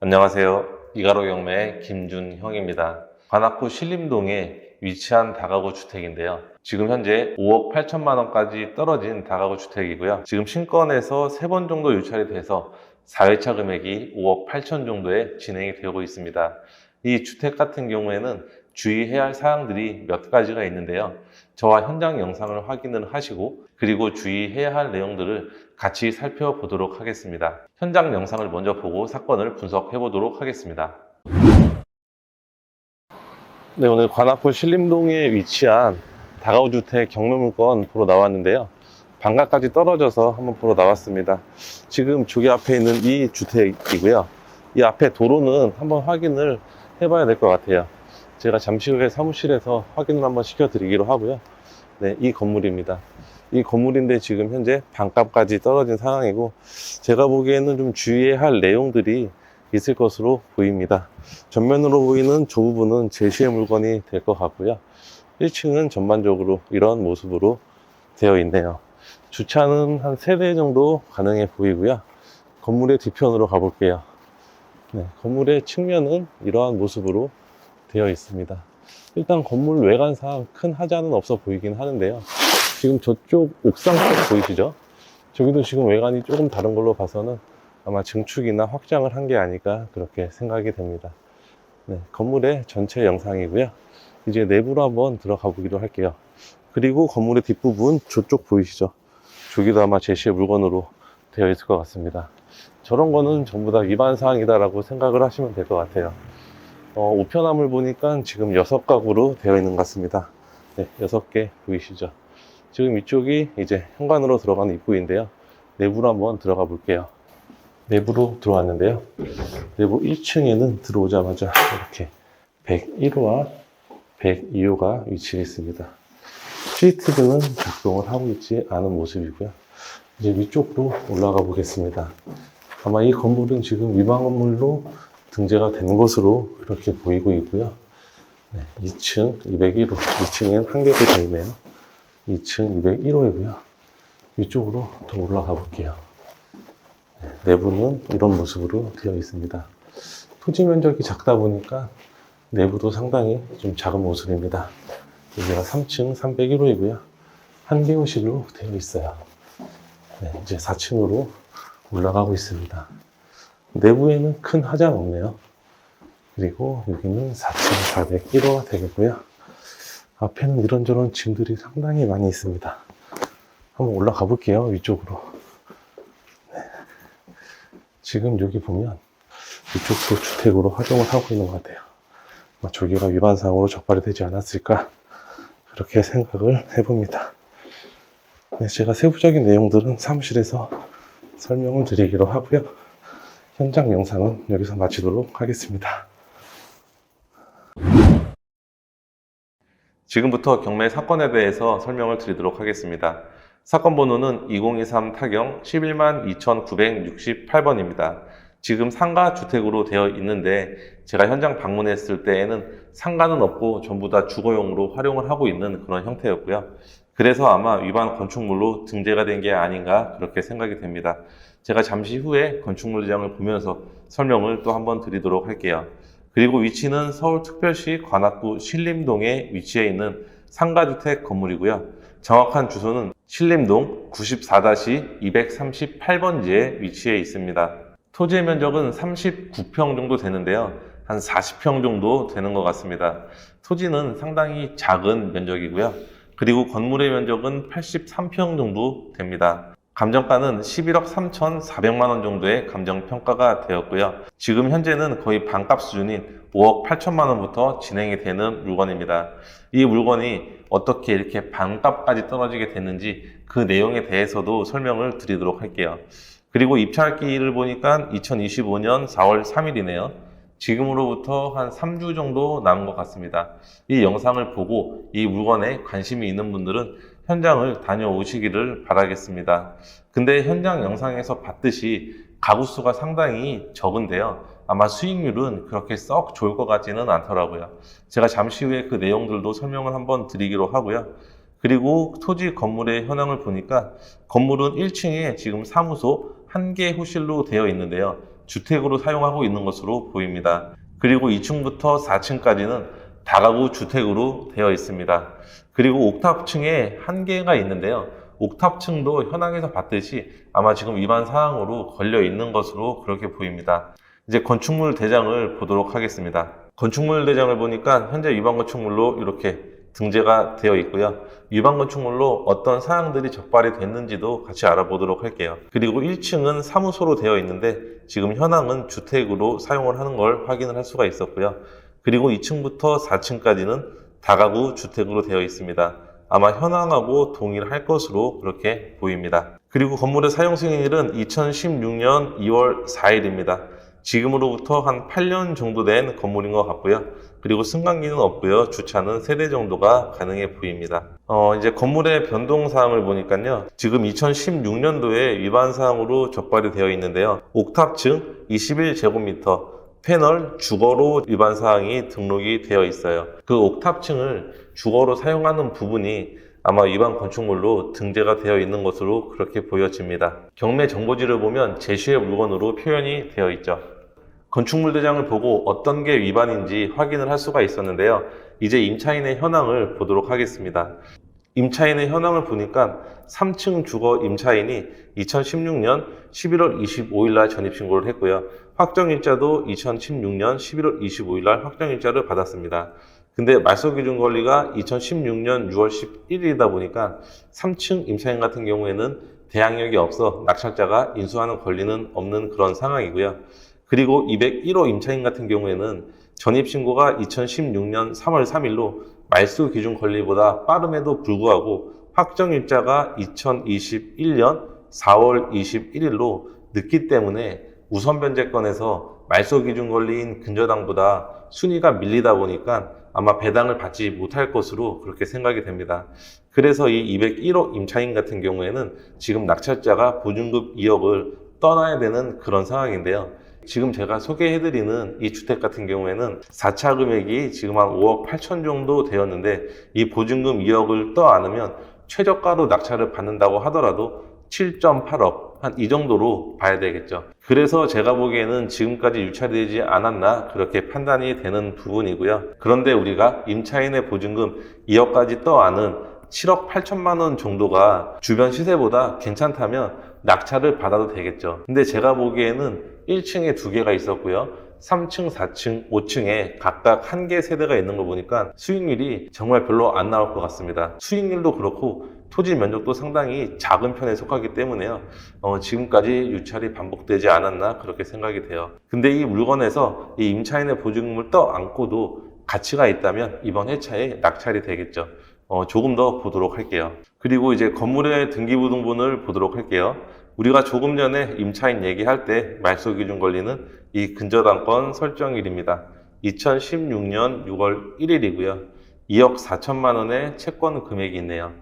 안녕하세요. 이가로 경매 김준형입니다. 관악구 신림동에 위치한 다가구 주택인데요. 지금 현재 5억 8천만 원까지 떨어진 다가구 주택이고요. 지금 신건에서 세번 정도 유찰이 돼서 4회차 금액이 5억 8천 정도에 진행이 되고 있습니다. 이 주택 같은 경우에는 주의해야 할 사항들이 몇 가지가 있는데요. 저와 현장 영상을 확인을 하시고 그리고 주의해야 할 내용들을 같이 살펴보도록 하겠습니다. 현장 영상을 먼저 보고 사건을 분석해 보도록 하겠습니다. 네, 오늘 관악구 신림동에 위치한 다가구 주택 경매물건 보러 나왔는데요. 방가까지 떨어져서 한번 보러 나왔습니다. 지금 저기 앞에 있는 이 주택이고요. 이 앞에 도로는 한번 확인을 해봐야 될 것 같아요. 제가 잠시 후에 사무실에서 확인을 한번 시켜드리기로 하고요. 네, 이 건물입니다. 이 건물인데 지금 현재 반값까지 떨어진 상황이고 제가 보기에는 좀 주의해야 할 내용들이 있을 것으로 보입니다. 전면으로 보이는 저 부분은 제시의 물건이 될 것 같고요. 1층은 전반적으로 이런 모습으로 되어 있네요. 주차는 한 3대 정도 가능해 보이고요. 건물의 뒤편으로 가볼게요. 네, 건물의 측면은 이러한 모습으로 되어 있습니다. 일단 건물 외관상 큰 하자는 없어 보이긴 하는데요. 지금 저쪽 옥상 쪽 보이시죠? 저기도 지금 외관이 조금 다른 걸로 봐서는 아마 증축이나 확장을 한 게 아닐까 그렇게 생각이 됩니다. 네, 건물의 전체 영상이고요. 이제 내부로 한번 들어가 보기로 할게요. 그리고 건물의 뒷부분 저쪽 보이시죠? 저기도 아마 제시의 물건으로 되어 있을 것 같습니다. 저런 거는 전부 다 위반 사항이다라고 생각을 하시면 될 것 같아요. 어, 우편함을 보니까 지금 6가구로 되어 있는 것 같습니다. 네, 6개 보이시죠? 지금 이쪽이 이제 현관으로 들어가는 입구인데요. 내부로 한번 들어가 볼게요. 내부로 들어왔는데요. 내부 1층에는 들어오자마자 이렇게 101호와 102호가 위치해 있습니다. 스트리트등은 작동을 하고 있지 않은 모습이고요. 이제 위쪽으로 올라가 보겠습니다. 아마 이 건물은 지금 위반 건물로 등재가 된 것으로 그렇게 보이고 있고요. 네, 2층 201호, 2층엔 한 개도 더 있네요. 2층 201호이고요. 위쪽으로 더 올라가 볼게요. 네, 내부는 이런 모습으로 되어 있습니다. 토지 면적이 작다 보니까 내부도 상당히 좀 작은 모습입니다. 여기가 3층 301호이고요. 한 개호실로 되어 있어요. 네, 이제 4층으로 올라가고 있습니다. 내부에는 큰 하자가 없네요. 그리고 여기는 4층 401호가 되겠고요. 앞에는 이런저런 짐들이 상당히 많이 있습니다. 한번 올라가 볼게요. 위쪽으로. 네. 지금 여기 보면 이쪽도 주택으로 활용을 하고 있는 것 같아요. 저기가 위반사항으로 적발이 되지 않았을까 그렇게 생각을 해봅니다. 네, 제가 세부적인 내용들은 사무실에서 설명을 드리기로 하고요. 현장 영상은 여기서 마치도록 하겠습니다. 지금부터 경매 사건에 대해서 설명을 드리도록 하겠습니다. 사건 번호는 2023 타경 11만 2968번입니다. 지금 상가 주택으로 되어 있는데 제가 현장 방문했을 때에는 상가는 없고 전부 다 주거용으로 활용을 하고 있는 그런 형태였고요. 그래서 아마 위반 건축물로 등재가 된 게 아닌가 그렇게 생각이 됩니다. 제가 잠시 후에 건축물장을 보면서 설명을 또 한번 드리도록 할게요. 그리고 위치는 서울특별시 관악구 신림동에 위치해 있는 상가주택 건물이고요. 정확한 주소는 신림동 94-238번지에 위치해 있습니다. 토지의 면적은 39평 정도 되는데요. 한 40평 정도 되는 것 같습니다. 토지는 상당히 작은 면적이고요. 그리고 건물의 면적은 83평 정도 됩니다. 감정가는 11억 3,400만 원 정도의 감정 평가가 되었고요. 지금 현재는 거의 반값 수준인 5억 8천만 원부터 진행이 되는 물건입니다. 이 물건이 어떻게 이렇게 반값까지 떨어지게 됐는지 그 내용에 대해서도 설명을 드리도록 할게요. 그리고 입찰기를 보니까 2025년 4월 3일이네요. 지금으로부터 한 3주 정도 남은 것 같습니다. 이 영상을 보고 이 물건에 관심이 있는 분들은 현장을 다녀오시기를 바라겠습니다. 근데 현장 영상에서 봤듯이 가구 수가 상당히 적은데요. 아마 수익률은 그렇게 썩 좋을 것 같지는 않더라고요. 제가 잠시 후에 그 내용들도 설명을 한번 드리기로 하고요. 그리고 토지 건물의 현황을 보니까 건물은 1층에 지금 사무소 한 개 호실로 되어 있는데요. 주택으로 사용하고 있는 것으로 보입니다. 그리고 2층부터 4층까지는 다가구 주택으로 되어 있습니다. 그리고 옥탑층에 한계가 있는데요. 옥탑층도 현황에서 봤듯이 아마 지금 위반 사항으로 걸려 있는 것으로 그렇게 보입니다. 이제 건축물 대장을 보도록 하겠습니다. 건축물 대장을 보니까 현재 위반 건축물로 이렇게 등재가 되어 있고요. 위반 건축물로 어떤 사항들이 적발이 됐는지도 같이 알아보도록 할게요. 그리고 1층은 사무소로 되어 있는데 지금 현황은 주택으로 사용을 하는 걸 확인을 할 수가 있었고요. 그리고 2층부터 4층까지는 다가구 주택으로 되어 있습니다. 아마 현황하고 동일할 것으로 그렇게 보입니다. 그리고 건물의 사용 승인일은 2016년 2월 4일입니다. 지금으로부터 한 8년 정도 된 건물인 것 같고요. 그리고 승강기는 없고요. 주차는 3대 정도가 가능해 보입니다. 어, 이제 건물의 변동 사항을 보니까요. 지금 2016년도에 위반 사항으로 적발이 되어 있는데요. 옥탑층 21제곱미터 패널 주거로 위반 사항이 등록이 되어 있어요. 그 옥탑층을 주거로 사용하는 부분이 아마 위반 건축물로 등재가 되어 있는 것으로 그렇게 보여집니다. 경매 정보지를 보면 제시의 물건으로 표현이 되어 있죠. 건축물 대장을 보고 어떤 게 위반인지 확인을 할 수가 있었는데요. 이제 임차인의 현황을 보도록 하겠습니다. 임차인의 현황을 보니까 3층 주거 임차인이 2016년 11월 25일 날 전입 신고를 했고요. 확정 일자도 2016년 11월 25일 날 확정 일자를 받았습니다. 근데 말소 기준 권리가 2016년 6월 11일이다 보니까 3층 임차인 같은 경우에는 대항력이 없어 낙찰자가 인수하는 권리는 없는 그런 상황이고요. 그리고 201호 임차인 같은 경우에는 전입 신고가 2016년 3월 3일로 말소 기준 권리보다 빠름에도 불구하고 확정 일자가 2021년 4월 21일로 늦기 때문에 우선 변제권에서 말소 기준 권리인 근저당보다 순위가 밀리다 보니까 아마 배당을 받지 못할 것으로 그렇게 생각이 됩니다. 그래서 이 201호 임차인 같은 경우에는 지금 낙찰자가 보증금 2억을 떠나야 되는 그런 상황인데요. 지금 제가 소개해드리는 이 주택 같은 경우에는 4차 금액이 지금 한 5억 8천 정도 되었는데 이 보증금 2억을 떠 안으면 최저가로 낙찰을 받는다고 하더라도 7.8억 한 이 정도로 봐야 되겠죠. 그래서 제가 보기에는 지금까지 유찰되지 않았나 그렇게 판단이 되는 부분이고요. 그런데 우리가 임차인의 보증금 2억까지 떠 안은 7억 8천만 원 정도가 주변 시세보다 괜찮다면 낙찰을 받아도 되겠죠. 근데 제가 보기에는 1층에 두 개가 있었고요. 3층, 4층, 5층에 각각 한 개 세대가 있는 거 보니까 수익률이 정말 별로 안 나올 것 같습니다. 수익률도 그렇고 토지 면적도 상당히 작은 편에 속하기 때문에요. 어, 지금까지 유찰이 반복되지 않았나 그렇게 생각이 돼요. 근데 이 물건에서 이 임차인의 보증금을 떠 안고도 가치가 있다면 이번 회차에 낙찰이 되겠죠. 어, 조금 더 보도록 할게요. 그리고 이제 건물의 등기부등본을 보도록 할게요. 우리가 조금 전에 임차인 얘기할 때 말소 기준 권리는 이 근저당권 설정일입니다. 2016년 6월 1일이고요. 2억 4천만 원의 채권 금액이 있네요.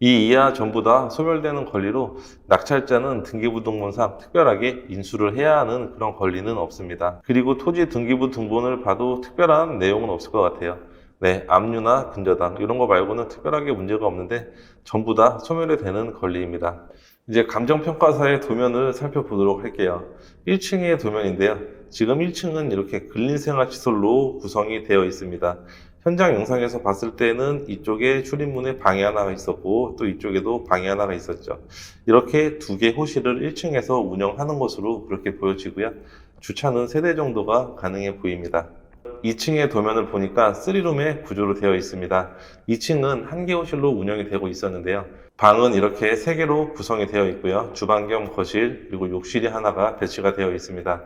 이 이하 전부 다 소멸되는 권리로 낙찰자는 등기부등본상 특별하게 인수를 해야 하는 그런 권리는 없습니다. 그리고 토지 등기부등본을 봐도 특별한 내용은 없을 것 같아요. 네, 압류나 근저당 이런 거 말고는 특별하게 문제가 없는데 전부 다 소멸이 되는 권리입니다. 이제 감정평가사의 도면을 살펴보도록 할게요. 1층의 도면인데요. 지금 1층은 이렇게 근린생활시설로 구성이 되어 있습니다. 현장 영상에서 봤을 때는 이쪽에 출입문에 방이 하나가 있었고 또 이쪽에도 방이 하나가 있었죠. 이렇게 두 개 호실을 1층에서 운영하는 것으로 그렇게 보여지고요. 주차는 3대 정도가 가능해 보입니다. 2층의 도면을 보니까 3룸의 구조로 되어 있습니다. 2층은 한 개 호실로 운영이 되고 있었는데요. 방은 이렇게 3개로 구성이 되어 있고요. 주방 겸 거실 그리고 욕실이 하나가 배치가 되어 있습니다.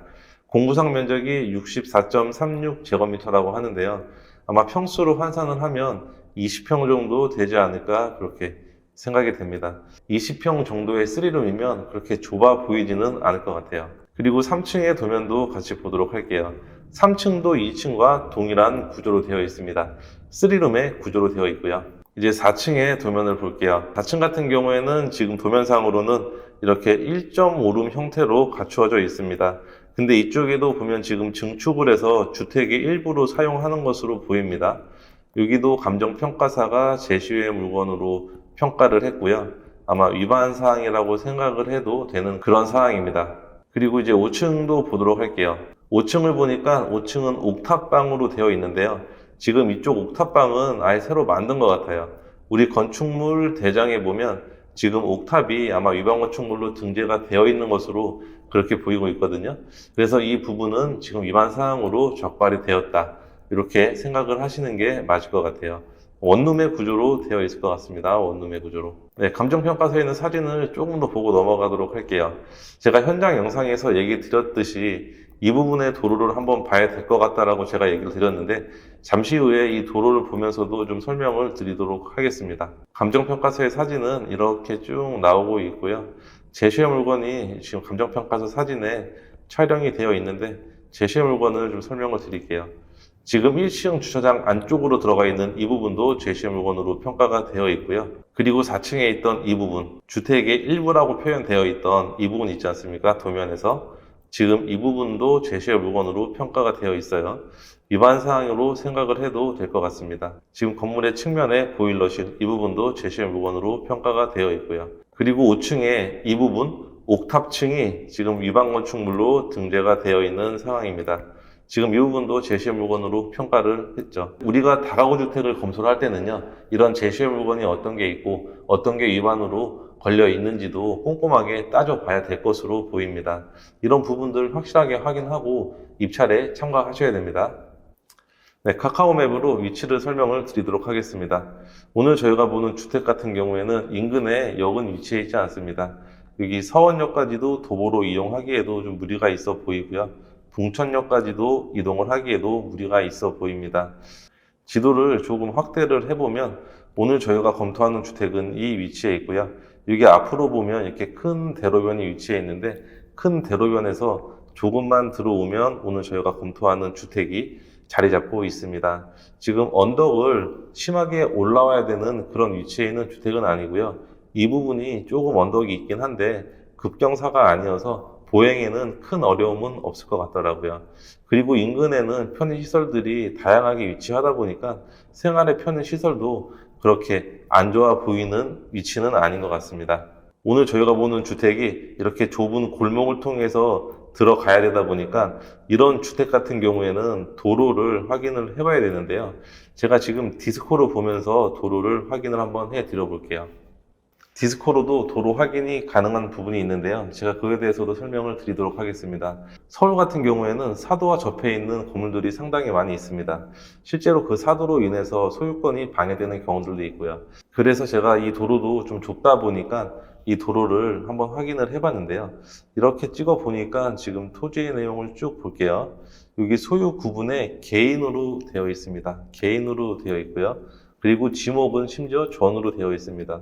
공구상 면적이 64.36제곱미터라고 하는데요. 아마 평수로 환산을 하면 20평 정도 되지 않을까 그렇게 생각이 됩니다. 20평 정도의 3룸이면 그렇게 좁아 보이지는 않을 것 같아요. 그리고 3층의 도면도 같이 보도록 할게요. 3층도 2층과 동일한 구조로 되어 있습니다. 3룸의 구조로 되어 있고요. 이제 4층의 도면을 볼게요. 4층 같은 경우에는 지금 도면상으로는 이렇게 1.5룸 형태로 갖추어져 있습니다. 근데 이쪽에도 보면 지금 증축을 해서 주택의 일부로 사용하는 것으로 보입니다. 여기도 감정평가사가 제시의 물건으로 평가를 했고요. 아마 위반 사항이라고 생각을 해도 되는 그런 사항입니다. 그리고 이제 5층도 보도록 할게요. 5층을 보니까 5층은 옥탑방으로 되어 있는데요. 지금 이쪽 옥탑방은 아예 새로 만든 것 같아요. 우리 건축물 대장에 보면 지금 옥탑이 아마 위반 건축물로 등재가 되어 있는 것으로 그렇게 보이고 있거든요. 그래서 이 부분은 지금 위반 사항으로 적발이 되었다. 이렇게 생각을 하시는 게 맞을 것 같아요. 원룸의 구조로 되어 있을 것 같습니다. 원룸의 구조로. 네, 감정평가서에 있는 사진을 조금 더 보고 넘어가도록 할게요. 제가 현장 영상에서 얘기 드렸듯이 이 부분의 도로를 한번 봐야 될 것 같다라고 제가 얘기를 드렸는데 잠시 후에 이 도로를 보면서도 좀 설명을 드리도록 하겠습니다. 감정평가서의 사진은 이렇게 쭉 나오고 있고요. 제시의 물건이 지금 감정평가서 사진에 촬영이 되어 있는데 제시의 물건을 좀 설명을 드릴게요. 지금 1층 주차장 안쪽으로 들어가 있는 이 부분도 제시의 물건으로 평가가 되어 있고요. 그리고 4층에 있던 이 부분, 주택의 일부라고 표현되어 있던 이 부분 있지 않습니까? 도면에서. 지금 이 부분도 제시의 물건으로 평가가 되어 있어요. 위반 사항으로 생각을 해도 될 것 같습니다. 지금 건물의 측면에 보일러실 이 부분도 제시의 물건으로 평가가 되어 있고요. 그리고 5층에 이 부분 옥탑층이 지금 위반 건축물로 등재가 되어 있는 상황입니다. 지금 이 부분도 제시의 물건으로 평가를 했죠. 우리가 다가구 주택을 검토를 할 때는요, 이런 제시의 물건이 어떤 게 있고 어떤 게 위반으로 걸려 있는지도 꼼꼼하게 따져봐야 될 것으로 보입니다. 이런 부분들 확실하게 확인하고 입찰에 참가하셔야 됩니다. 네, 카카오 맵으로 위치를 설명을 드리도록 하겠습니다. 오늘 저희가 보는 주택 같은 경우에는 인근에 역은 위치해 있지 않습니다. 여기 서원역까지도 도보로 이용하기에도 좀 무리가 있어 보이고요. 봉천역까지도 이동을 하기에도 무리가 있어 보입니다. 지도를 조금 확대를 해보면 오늘 저희가 검토하는 주택은 이 위치에 있고요. 여기 앞으로 보면 이렇게 큰 대로변이 위치해 있는데 큰 대로변에서 조금만 들어오면 오늘 저희가 검토하는 주택이 자리 잡고 있습니다. 지금 언덕을 심하게 올라와야 되는 그런 위치에 있는 주택은 아니고요. 이 부분이 조금 언덕이 있긴 한데 급경사가 아니어서 보행에는 큰 어려움은 없을 것 같더라고요. 그리고 인근에는 편의시설들이 다양하게 위치하다 보니까 생활에 편의 시설도 그렇게 안 좋아 보이는 위치는 아닌 것 같습니다. 오늘 저희가 보는 주택이 이렇게 좁은 골목을 통해서 들어가야 되다 보니까 이런 주택 같은 경우에는 도로를 확인을 해봐야 되는데요. 제가 지금 디스코로 보면서 도로를 확인을 한번 해 드려 볼게요. 디스코로도 도로 확인이 가능한 부분이 있는데요. 제가 그에 대해서도 설명을 드리도록 하겠습니다. 서울 같은 경우에는 사도와 접해 있는 건물들이 상당히 많이 있습니다. 실제로 그 사도로 인해서 소유권이 방해되는 경우들도 있고요. 그래서 제가 이 도로도 좀 좁다 보니까 이 도로를 한번 확인을 해봤는데요. 이렇게 찍어 보니까 지금 토지의 내용을 쭉 볼게요. 여기 소유 구분에 개인으로 되어 있습니다. 개인으로 되어 있고요. 그리고 지목은 심지어 전으로 되어 있습니다.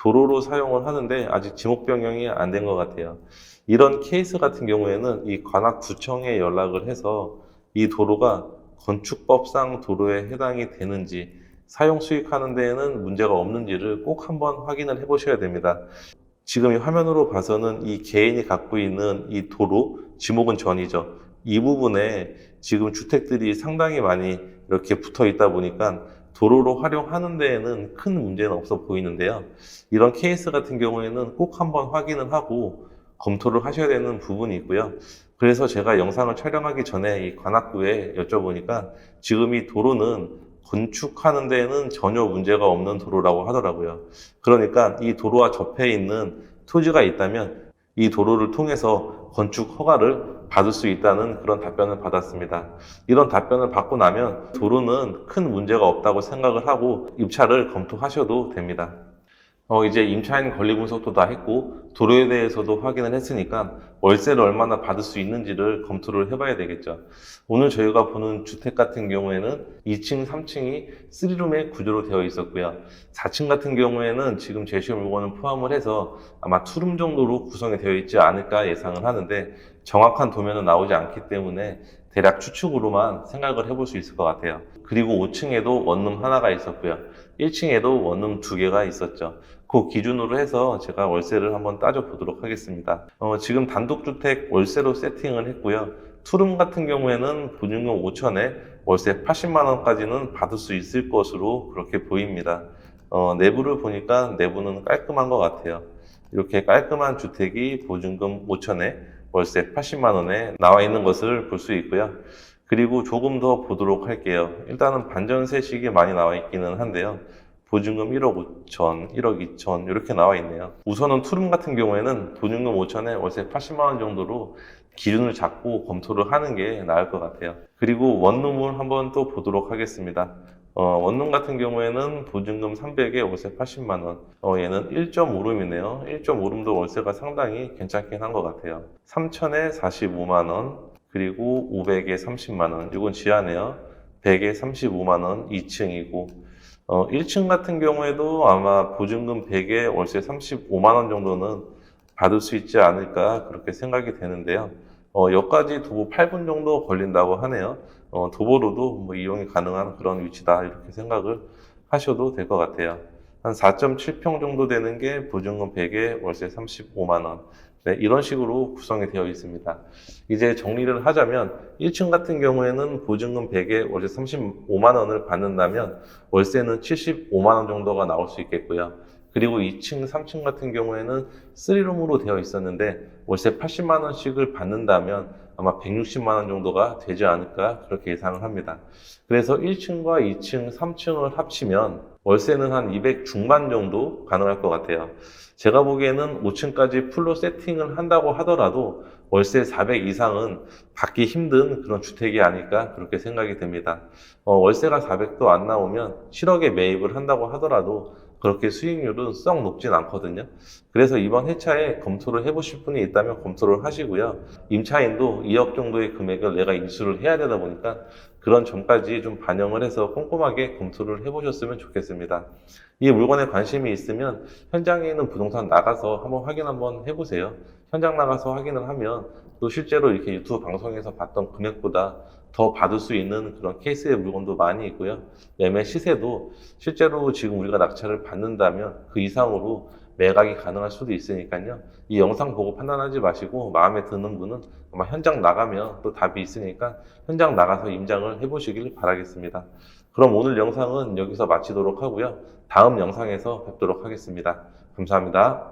도로로 사용을 하는데 아직 지목 변경이 안 된 것 같아요. 이런 케이스 같은 경우에는 이 관악구청에 연락을 해서 이 도로가 건축법상 도로에 해당이 되는지 사용 수익하는 데에는 문제가 없는지를 꼭 한번 확인을 해 보셔야 됩니다. 지금 이 화면으로 봐서는 이 개인이 갖고 있는 이 도로, 지목은 전이죠. 이 부분에 지금 주택들이 상당히 많이 이렇게 붙어 있다 보니까 도로로 활용하는 데에는 큰 문제는 없어 보이는데요. 이런 케이스 같은 경우에는 꼭 한번 확인을 하고 검토를 하셔야 되는 부분이 있고요. 그래서 제가 영상을 촬영하기 전에 이 관악구에 여쭤보니까 지금 이 도로는 건축하는 데에는 전혀 문제가 없는 도로라고 하더라고요. 그러니까 이 도로와 접해 있는 토지가 있다면 이 도로를 통해서 건축 허가를 받을 수 있다는 그런 답변을 받았습니다. 이런 답변을 받고 나면 도로는 큰 문제가 없다고 생각을 하고 입찰을 검토하셔도 됩니다. 어, 이제 임차인 권리 분석도 다 했고 도로에 대해서도 확인을 했으니까 월세를 얼마나 받을 수 있는지를 검토를 해봐야 되겠죠. 오늘 저희가 보는 주택 같은 경우에는 2층, 3층이 3룸의 구조로 되어 있었고요. 4층 같은 경우에는 지금 제시 물건을 포함을 해서 아마 2룸 정도로 구성이 되어 있지 않을까 예상을 하는데 정확한 도면은 나오지 않기 때문에 대략 추측으로만 생각을 해볼 수 있을 것 같아요. 그리고 5층에도 원룸 하나가 있었고요. 1층에도 원룸 두 개가 있었죠. 그 기준으로 해서 제가 월세를 한번 따져보도록 하겠습니다. 어, 지금 단독주택 월세로 세팅을 했고요. 투룸 같은 경우에는 보증금 5천에 월세 80만 원까지는 받을 수 있을 것으로 그렇게 보입니다. 어, 내부를 보니까 내부는 깔끔한 것 같아요. 이렇게 깔끔한 주택이 보증금 5천에 월세 80만 원에 나와 있는 것을 볼 수 있고요. 그리고 조금 더 보도록 할게요. 일단은 반전세식이 많이 나와 있기는 한데요. 보증금 1억 5천, 1억 2천 이렇게 나와 있네요. 우선은 투룸 같은 경우에는 보증금 5천에 월세 80만 원 정도로 기준을 잡고 검토를 하는 게 나을 것 같아요. 그리고 원룸을 한번 또 보도록 하겠습니다. 어, 원룸 같은 경우에는 보증금 300에 월세 80만 원. 어, 얘는 1.5룸이네요. 1.5룸도 월세가 상당히 괜찮긴 한 것 같아요. 3천에 45만 원, 그리고 500에 30만 원. 이건 지하네요. 100에 35만 원, 2층이고. 어, 1층 같은 경우에도 아마 보증금 100에 월세 35만 원 정도는 받을 수 있지 않을까 그렇게 생각이 되는데요. 어, 여기까지 도보 8분 정도 걸린다고 하네요. 어, 도보로도 뭐 이용이 가능한 그런 위치다 이렇게 생각을 하셔도 될 것 같아요. 한 4.7평 정도 되는 게 보증금 100에 월세 35만 원. 네, 이런 식으로 구성이 되어 있습니다. 이제 정리를 하자면 1층 같은 경우에는 보증금 100에 월세 35만 원을 받는다면 월세는 75만 원 정도가 나올 수 있겠고요. 그리고 2층, 3층 같은 경우에는 3룸으로 되어 있었는데 월세 80만 원씩을 받는다면 아마 160만 원 정도가 되지 않을까 그렇게 예상을 합니다. 그래서 1층과 2층, 3층을 합치면 월세는 한 200 중반 정도 가능할 것 같아요. 제가 보기에는 5층까지 풀로 세팅을 한다고 하더라도 월세 400 이상은 받기 힘든 그런 주택이 아닐까 그렇게 생각이 됩니다. 어, 월세가 400도 안 나오면 7억에 매입을 한다고 하더라도 그렇게 수익률은 썩 높진 않거든요. 그래서 이번 회차에 검토를 해보실 분이 있다면 검토를 하시고요. 임차인도 2억 정도의 금액을 내가 인수를 해야 되다 보니까 그런 점까지 좀 반영을 해서 꼼꼼하게 검토를 해보셨으면 좋겠습니다. 이 물건에 관심이 있으면 현장에 있는 부동산 나가서 한번 확인 한번 해보세요. 현장 나가서 확인을 하면 또 실제로 이렇게 유튜브 방송에서 봤던 금액보다 더 받을 수 있는 그런 케이스의 물건도 많이 있고요. 매매 시세도 실제로 지금 우리가 낙찰을 받는다면 그 이상으로 매각이 가능할 수도 있으니까요. 이 영상 보고 판단하지 마시고 마음에 드는 분은 아마 현장 나가면 또 답이 있으니까 현장 나가서 임장을 해보시길 바라겠습니다. 그럼 오늘 영상은 여기서 마치도록 하고요. 다음 영상에서 뵙도록 하겠습니다. 감사합니다.